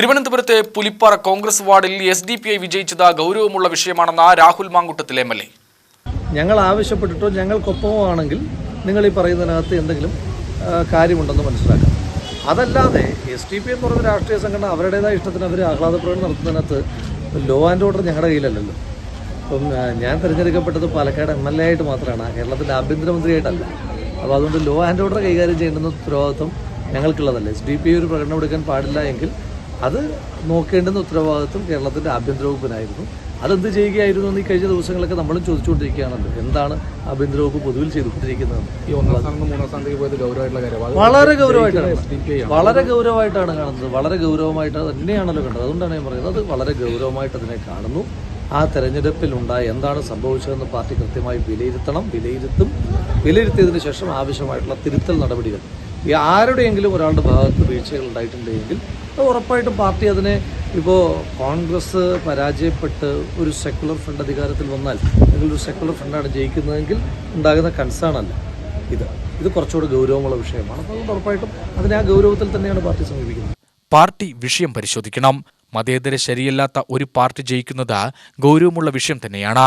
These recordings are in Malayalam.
തിരുവനന്തപുരത്തെ പുലിപ്പാറ കോൺഗ്രസ് വാർഡിൽ എസ് ഡി പി ഐ വിജയിച്ചത് ഗൗരവമുള്ള വിഷയമാണെന്ന് Rahul Mamkootathil M L A. ഞങ്ങൾ ആവശ്യപ്പെട്ടിട്ടോ ഞങ്ങൾക്കൊപ്പമോ ആണെങ്കിൽ നിങ്ങൾ ഈ പറയുന്നതിനകത്ത് എന്തെങ്കിലും കാര്യമുണ്ടെന്ന് മനസ്സിലാക്കാം. അതല്ലാതെ എസ് ടി പി എന്ന് പറയുന്ന രാഷ്ട്രീയ സംഘടന അവരുടേതായ ഇഷ്ടത്തിന് അവർ ആഹ്ലാദ പ്രകടനം നടത്തുന്നതിനകത്ത് ലോ ആൻഡ് ഓർഡർ ഞങ്ങളുടെ കയ്യിലല്ലല്ലോ. അപ്പം ഞാൻ തിരഞ്ഞെടുക്കപ്പെട്ടത് പാലക്കാട് എം എൽ എ ആയിട്ട് മാത്രമാണ് കേരളത്തിന്റെ ആഭ്യന്തരമന്ത്രിയായിട്ടല്ല. അപ്പോൾ അതുകൊണ്ട് ലോ ആൻഡ് ഓർഡർ കൈകാര്യം ചെയ്യേണ്ടുന്ന ഉത്തരവാദിത്വം ഞങ്ങൾക്കുള്ളതല്ല. എസ് ഡി പി ഒരു പ്രകടനം എടുക്കാൻ പാടില്ല എങ്കിൽ അത് നോക്കേണ്ടുന്ന ഉത്തരവാദിത്വം കേരളത്തിന്റെ ആഭ്യന്തര വകുപ്പിനായിരുന്നു. അതെന്ത് ചെയ്യുകയായിരുന്നു എന്ന് ഈ കഴിഞ്ഞ ദിവസങ്ങളൊക്കെ നമ്മളും ചോദിച്ചുകൊണ്ടിരിക്കുകയാണല്ലോ. എന്താണ് ആഭ്യന്തര വകുപ്പ് പൊതുവിൽ ചെയ്തുകൊണ്ടിരിക്കുന്നത്? വളരെ ഗൗരവമായിട്ടാണ്. വളരെ ഗൗരവമായിട്ടാണ് കാണുന്നത്. വളരെ ഗൗരവമായിട്ട് തന്നെയാണല്ലോ കണ്ടത്. അതുകൊണ്ടാണ് ഞാൻ പറയുന്നത് അത് വളരെ ഗൗരവമായിട്ട് അതിനെ കാണുന്നു. ആ തെരഞ്ഞെടുപ്പിൽ ഉണ്ടായ എന്താണ് സംഭവിച്ചതെന്ന് പാർട്ടി കൃത്യമായി വിലയിരുത്തണം വിലയിരുത്തും. വിലയിരുത്തിയതിന് ശേഷം ആവശ്യമായിട്ടുള്ള തിരുത്തൽ നടപടികൾ. ആരുടെയെങ്കിലും ഒരാളുടെ ഭാഗത്ത് വീഴ്ചകൾ ഉണ്ടായിട്ടുണ്ടെങ്കിൽ അത് ഉറപ്പായിട്ടും പാർട്ടി അതിനെ ഇപ്പോൾ കോൺഗ്രസ് പരാജയപ്പെട്ട് ഒരു സെക്കുലർ ഫ്രണ്ട് അധികാരത്തിൽ വന്നാൽ അല്ലെങ്കിൽ ഒരു സെക്കുലർ ഫ്രണ്ടാണ് ജയിക്കുന്നതെങ്കിൽ ഉണ്ടാകുന്ന കൺസേൺ അല്ല. ഇത് ഇത് കുറച്ചുകൂടി ഗൗരവമുള്ള വിഷയമാണ്. അപ്പോൾ ഉറപ്പായിട്ടും അതിനെ ആ ഗൗരവത്തിൽ തന്നെയാണ് പാർട്ടി സമീപിക്കുന്നത്. പാർട്ടി വിഷയം പരിശോധിക്കണം. മതേതര ശരിയല്ലാത്ത ഒരു പാർട്ടി ജയിക്കുന്നത് ഗൗരവമുള്ള വിഷയം തന്നെയാണ്.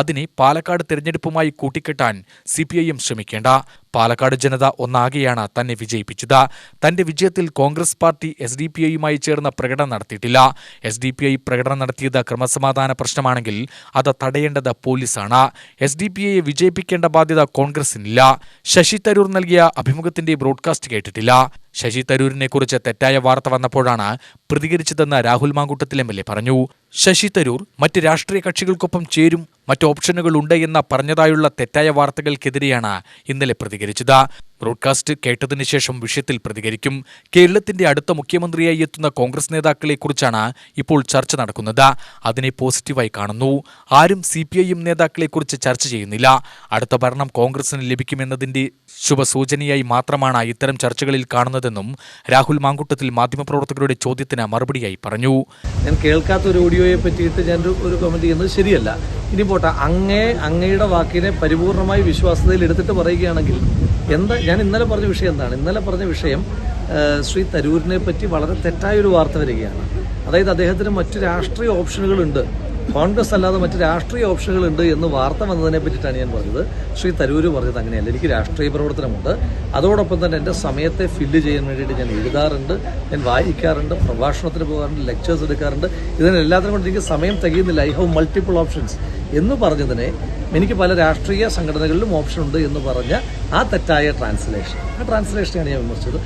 അതിനെ പാലക്കാട് തെരഞ്ഞെടുപ്പുമായി കൂട്ടിക്കെട്ടാൻ സി ശ്രമിക്കേണ്ട. പാലക്കാട് ജനത ഒന്നാകെയാണ് തന്നെ വിജയിപ്പിച്ചത്. തന്റെ വിജയത്തിൽ Congress party S D P ഐയുമായി ചേർന്ന് പ്രകടനം നടത്തിയിട്ടില്ല. എസ് ഡി പി ഐ പ്രകടനം നടത്തിയത് ക്രമസമാധാന പ്രശ്നമാണെങ്കിൽ അത് തടയേണ്ടത് പോലീസാണ്. എസ് ഡി പി ഐയെ വിജയിപ്പിക്കേണ്ട ബാധ്യത കോൺഗ്രസിനില്ല. ശശി തരൂർ നൽകിയ അഭിമുഖത്തിന്റെ ബ്രോഡ്കാസ്റ്റ് കേട്ടിട്ടില്ല. ശശി തരൂരിനെ കുറിച്ച് തെറ്റായ വാർത്ത വന്നപ്പോഴാണ് പ്രതികരിച്ചതെന്ന് Rahul Mamkootathil M L A പറഞ്ഞു. ശശി തരൂർ മറ്റ് രാഷ്ട്രീയ കക്ഷികൾക്കൊപ്പം ചേരും മറ്റ് ഓപ്ഷനുകൾ ഉണ്ട് എന്ന പറഞ്ഞതായുള്ള തെറ്റായ വാർത്തകൾക്കെതിരെയാണ് ഇന്നലെ പ്രതികരിച്ചത്. gerekiyor da ബ്രോഡ്കാസ്റ്റ് കേട്ടതിനു ശേഷം വിഷയത്തിൽ പ്രതികരിക്കും. കേരളത്തിന്റെ അടുത്ത മുഖ്യമന്ത്രിയായി എത്തുന്ന കോൺഗ്രസ് നേതാക്കളെക്കുറിച്ചാണ് ഇപ്പോൾ ചർച്ച നടക്കുന്നത്. അതിനെ പോസിറ്റീവായി കാണുന്നു. ആരും സി പി ഐ എം നേതാക്കളെക്കുറിച്ച് ചർച്ച ചെയ്യുന്നില്ല. അടുത്ത ഭരണം കോൺഗ്രസിന് ലഭിക്കുമെന്നതിന്റെ ശുഭസൂചനയായി മാത്രമാണ് ഇത്തരം ചർച്ചകളിൽ കാണുന്നതെന്നും രാഹുൽ മാങ്കുട്ടത്തിൽ മാധ്യമപ്രവർത്തകരുടെ ചോദ്യത്തിന് മറുപടിയായി പറഞ്ഞു. ഞാൻ കേൾക്കാത്ത ഒരു ഓഡിയോയെ പറ്റിയിട്ട് ഞാൻ ഒരു- കമന്റ് ചെയ്യുന്നത് ശരിയല്ല. ഇനി പോട്ടെ അങ്ങേ അങ്ങയുടെ വാക്കിനെ പരിപൂർണമായി വിശ്വാസതയിൽ എടുത്തിട്ട് പറയുകയാണെങ്കിൽ എന്താ ഞാൻ ഇന്നലെ പറഞ്ഞ വിഷയം എന്താണ്? ഇന്നലെ പറഞ്ഞ വിഷയം ശ്രീ തരൂരിനെ പറ്റി വളരെ തെറ്റായ ഒരു വാർത്ത വരികയാണ്. അതായത് അദ്ദേഹത്തിന് മറ്റു രാഷ്ട്രീയ ഓപ്ഷനുകളുണ്ട്. കോൺഗ്രസ് അല്ലാതെ മറ്റ് രാഷ്ട്രീയ ഓപ്ഷനുകളുണ്ട് എന്ന് വാർത്ത വന്നതിനെ പറ്റിയിട്ടാണ് ഞാൻ പറഞ്ഞത്. ശ്രീ തരൂര് പറഞ്ഞത് അങ്ങനെയല്ല. എനിക്ക് രാഷ്ട്രീയ പ്രവർത്തനമുണ്ട്. അതോടൊപ്പം തന്നെ എന്റെ സമയത്തെ ഫില്ല് ചെയ്യാൻ വേണ്ടിയിട്ട് ഞാൻ എഴുതാറുണ്ട്. ഞാൻ വായിക്കാറുണ്ട്. പ്രഭാഷണത്തിന് പോകാറുണ്ട്. ലെക്ചേഴ്സ് എടുക്കാറുണ്ട്. ഇതിനെല്ലാത്തിനും കൊണ്ട് എനിക്ക് സമയം തികയുന്നില്ല. ഐ ഹാവ് മൾട്ടിപ്പിൾ ഓപ്ഷൻസ് എന്ന് പറഞ്ഞതിനെ എനിക്ക് പല രാഷ്ട്രീയ സംഘടനകളിലും ഓപ്ഷൻ ഉണ്ട് എന്ന് പറഞ്ഞ ആ തെറ്റായ ട്രാൻസ്ലേഷൻ ആ ട്രാൻസ്ലേഷനെയാണ് ഞാൻ വിമർശിച്ചത്.